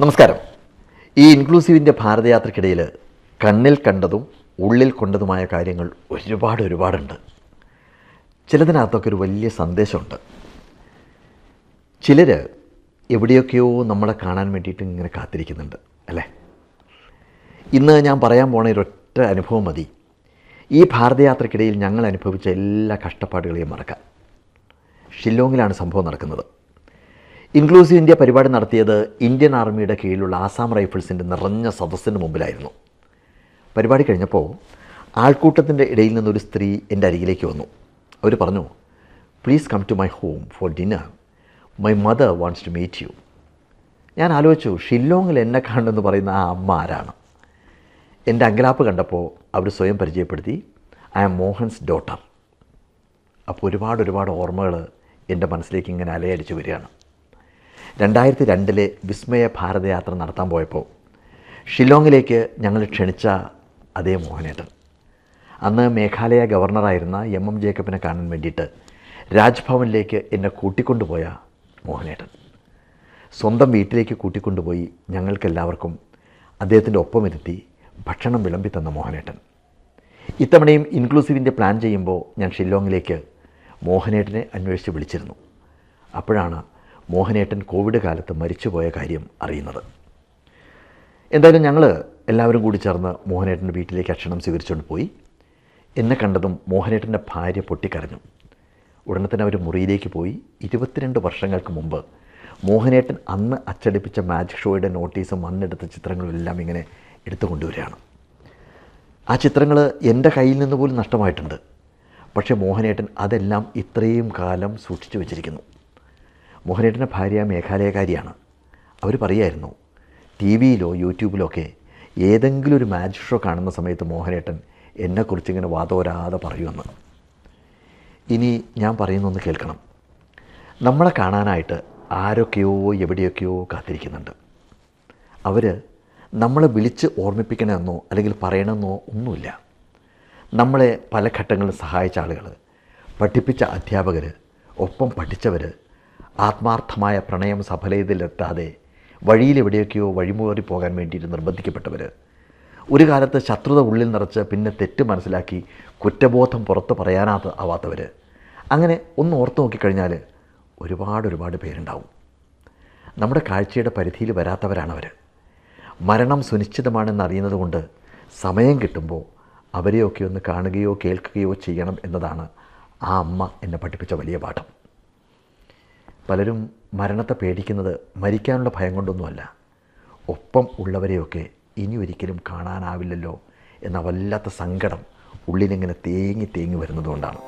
നമസ്കാരം. ഈ ഇൻക്ലൂസീവിന്റെ ഭാരതയാത്രയ്ക്കിടയിൽ കണ്ണിൽ കണ്ടതും ഉള്ളിൽ കൊണ്ടതുമായ കാര്യങ്ങൾ ഒരുപാട് ഒരുപാടുണ്ട്. ചിലതിനകത്തൊക്കെ ഒരു വലിയ സന്ദേശമുണ്ട്. ചിലർ എവിടെയൊക്കെയോ നമ്മളെ കാണാൻ വേണ്ടിയിട്ട് ഇങ്ങനെ കാത്തിരിക്കുന്നുണ്ട് അല്ലേ? ഇന്ന് ഞാൻ പറയാൻ പോണ ഒരൊറ്റ അനുഭവം മതി. ഈ ഭാരതയാത്രയ്ക്കിടയിൽ ഞങ്ങൾ അനുഭവിച്ച എല്ലാ കഷ്ടപ്പാടുകളെയും മറക്കാൻ ഷില്ലോങ്ങിലാണ് സംഭവം നടക്കുന്നത്. ഇൻക്ലൂസീവ് ഇന്ത്യ പരിപാടി നടത്തിയത് ഇന്ത്യൻ ആർമിയുടെ കീഴിലുള്ള ആസാം റൈഫിൾസിന്റെ നിറഞ്ഞ സദസ്സിന് മുമ്പിലായിരുന്നു. പരിപാടി കഴിഞ്ഞപ്പോൾ ആൾക്കൂട്ടത്തിന്റെ ഇടയിൽ നിന്നൊരു സ്ത്രീ എന്റെ അരികിലേക്ക് വന്നു. അവർ പറഞ്ഞു please come to my home for dinner my mother wants to meet you ഞാൻ ആലോചിച്ചു ഷില്ലോങ്ങിൽ എന്നെ കാണുമെന്ന് പറയുന്ന ആ അമ്മ ആരാണ്? എന്റെ അങ്കലാപ്പ് കണ്ടപ്പോൾ അവർ സ്വയം പരിചയപ്പെടുത്തി ഐ ആം മോഹൻസ് ഡോട്ടർ അപ്പോൾ ഒരുപാട് ഒരുപാട് ഓർമ്മകൾ എന്റെ മനസ്സിലേക്ക് ഇങ്ങനെ അലയടിച്ച് വരികയാണ്. രണ്ടായിരത്തി രണ്ടിലെ വിസ്മയ ഭാരതയാത്ര നടത്താൻ പോയപ്പോൾ ഷില്ലോങ്ങിലേക്ക് ഞങ്ങൾ ക്ഷണിച്ച അതേ മോഹനേട്ടൻ. അന്ന് മേഘാലയ ഗവർണറായിരുന്ന എം എം ജേക്കബിനെ കാണാൻ വേണ്ടിയിട്ട് രാജ്ഭവനിലേക്ക് എന്നെ കൂട്ടിക്കൊണ്ടുപോയ മോഹനേട്ടൻ. സ്വന്തം വീട്ടിലേക്ക് കൂട്ടിക്കൊണ്ടുപോയി ഞങ്ങൾക്കെല്ലാവർക്കും അദ്ദേഹത്തിന്റെ ഒപ്പമിരുത്തി ഭക്ഷണം വിളമ്പി തന്ന മോഹനേട്ടൻ. ഇത്തവണയും ഇൻക്ലൂസീവിന്റെ പ്ലാൻ ചെയ്യുമ്പോൾ ഞാൻ ഷില്ലോങ്ങിലേക്ക് മോഹനേട്ടനെ അന്വേഷിച്ച് വിളിച്ചിരുന്നു. അപ്പോഴാണ് മോഹനേട്ടൻ കോവിഡ് കാലത്ത് മരിച്ചുപോയ കാര്യം അറിയുന്നത്. എന്തായാലും ഞങ്ങൾ എല്ലാവരും കൂടി ചേർന്ന് മോഹനേട്ടന്റെ വീട്ടിലേക്ക് അക്ഷണം സ്വീകരിച്ചുകൊണ്ട് പോയി. എന്നെ കണ്ടതും മോഹനേട്ടന്റെ ഭാര്യ പൊട്ടിക്കരഞ്ഞു. ഉടനെ തന്നെ അവർ മുറിയിലേക്ക് പോയി. ഇരുപത്തിരണ്ട് വർഷങ്ങൾക്ക് മുമ്പ് മോഹനേട്ടൻ അന്ന് അച്ചടിപ്പിച്ച മാജിക് ഷോയുടെ നോട്ടീസും അന്നെടുത്ത ചിത്രങ്ങളും എല്ലാം ഇങ്ങനെ എടുത്തു കൊണ്ടുവരികയാണ്. ആ ചിത്രങ്ങൾ എന്റെ കയ്യിൽ നിന്ന് പോലും നഷ്ടമായിട്ടുണ്ട്. പക്ഷേ മോഹനേട്ടൻ അതെല്ലാം ഇത്രയും കാലം സൂക്ഷിച്ചു വെച്ചിരിക്കുന്നു. മോഹനേട്ടന്റെ ഭാര്യ മേഘാലയക്കാരിയാണ്. അവർ പറയായിരുന്നു ടി വിയിലോ യൂട്യൂബിലോ ഒക്കെ ഏതെങ്കിലും ഒരു മാജിക് ഷോ കാണുന്ന സമയത്ത് മോഹനേട്ടൻ എന്നെക്കുറിച്ച് ഇങ്ങനെ വാതോരാതെ പറയുമെന്ന്. ഇനി ഞാൻ പറയുന്നൊന്ന് കേൾക്കണം. നമ്മളെ കാണാനായിട്ട് ആരൊക്കെയോ എവിടെയൊക്കെയോ കാത്തിരിക്കുന്നുണ്ട്. അവർ നമ്മളെ വിളിച്ച് ഓർമ്മിപ്പിക്കണമെന്നോ അല്ലെങ്കിൽ പറയണമെന്നോ ഒന്നുമില്ല. നമ്മളെ പല ഘട്ടങ്ങളിൽ സഹായിച്ച ആളുകൾ പഠിപ്പിച്ച അധ്യാപകർ ഒപ്പം പഠിച്ചവർ ആത്മാർത്ഥമായ പ്രണയം സഫലതയിലെത്താതെ വഴിയിലെവിടെയൊക്കെയോ വഴിമുറി പോകാൻ വേണ്ടിയിട്ട് നിർബന്ധിക്കപ്പെട്ടവർ ഒരു കാലത്ത് ശത്രുത ഉള്ളിൽ നിറച്ച് പിന്നെ തെറ്റ് മനസ്സിലാക്കി കുറ്റബോധം പുറത്ത് പറയാനാത്ത ആവാത്തവർ അങ്ങനെ ഒന്ന് ഓർത്ത് നോക്കിക്കഴിഞ്ഞാൽ ഒരുപാട് ഒരുപാട് പേരുണ്ടാവും. നമ്മുടെ കാഴ്ചയുടെ പരിധിയിൽ വരാത്തവരാണവർ മരണം സുനിശ്ചിതമാണെന്ന് അറിയുന്നത് കൊണ്ട് സമയം കിട്ടുമ്പോൾ അവരെയൊക്കെ ഒന്ന് കാണുകയോ കേൾക്കുകയോ ചെയ്യണം എന്നതാണ് ആ അമ്മ എന്നെ പഠിപ്പിച്ച വലിയ പാഠം. പലരും മരണത്തെ പേടിക്കുന്നത് മരിക്കാനുള്ള ഭയം കൊണ്ടൊന്നുമല്ല. ഒപ്പം ഉള്ളവരെയൊക്കെ ഇനി ഒരിക്കലും കാണാനാവില്ലല്ലോ എന്ന വല്ലാത്ത സങ്കടം ഉള്ളിലിങ്ങനെ തേങ്ങി തേങ്ങി വരുന്നതുകൊണ്ടാണ്.